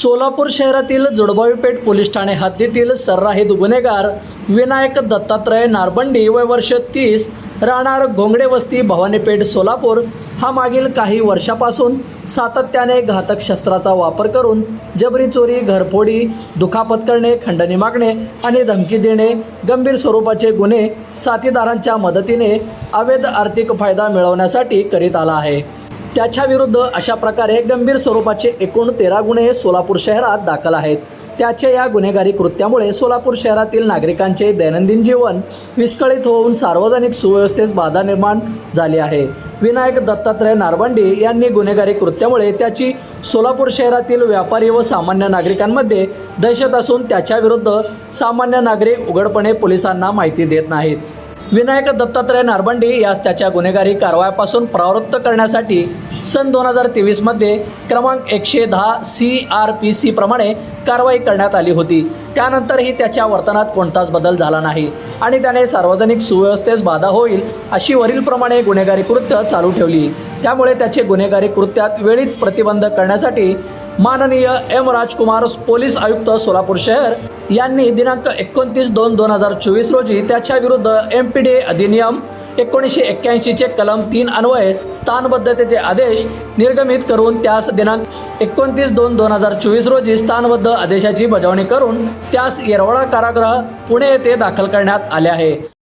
सोलापूर शहरातील जुडबावीपेठ पोलीस ठाणे हद्दीतील सर्राहित गुन्हेगार विनायक दत्तात्रय नारबंडी वय वर्ष तीस राहणार घोंगडे वस्ती भवानीपेठ सोलापूर हा मागील काही वर्षापासून सातत्याने घातक शस्त्राचा वापर करून जबरी चोरी घरफोडी दुखापत करणे खंडणी मागणे आणि धमकी देणे गंभीर स्वरूपाचे गुन्हे साथीदारांच्या मदतीने अवैध आर्थिक फायदा मिळवण्यासाठी करीत आला आहे. त्याच्याविरुद्ध अशा प्रकारे गंभीर स्वरूपाचे एकूण तेरा गुन्हे सोलापूर शहरात दाखल आहेत. त्याच्या या गुन्हेगारी कृत्यामुळे सोलापूर शहरातील नागरिकांचे दैनंदिन जीवन विस्कळीत होऊन सार्वजनिक सुव्यवस्थेस बाधा निर्माण झाली आहे. विनायक दत्तात्रय नारबंडी यांनी गुन्हेगारी कृत्यामुळे त्याची सोलापूर शहरातील व्यापारी व सामान्य नागरिकांमध्ये दहशत असून त्याच्याविरुद्ध सामान्य नागरिक उघडपणे पोलिसांना माहिती देत नाहीत. विनायक दत्तात्रय नारबंडी यास त्याच्या गुन्हेगारी कारवायापासून प्रवृत्त करण्यासाठी सन दोन हजार तेवीसमध्ये क्रमांक एकशे दहा सी आर पी सी प्रमाणे कारवाई करण्यात आली होती. त्यानंतरही त्याच्या वर्तनात कोणताच बदल झाला नाही. आणि त्याने सार्वजनिक सुव्यवस्थेस बाधा होईल अशी वरीलप्रमाणे गुन्हेगारी कृत्य चालू ठेवली. त्यामुळे त्याचे गुन्हेगारी कृत्यात वेळीच प्रतिबंध करण्यासाठी माननीय एम राजकुमार पोलीस आयुक्त सोलापूर शहर यांनी दिनांक एकोणतीस दोन दोन हजार चोवीस रोजी त्याच्या विरुद्ध एम पी डी अधिनियम एकोणीसशे एक्क्याऐंशीचे कलम तीन अन्वये स्थानबद्धतेचे आदेश निर्गमित करून त्यास दिनांक एकोणतीस दोन दोन हजार चोवीस रोजी स्थानबद्ध आदेशाची बजावणी करून त्यास येरवडा कारागृह पुणे येथे दाखल करण्यात आले आहे.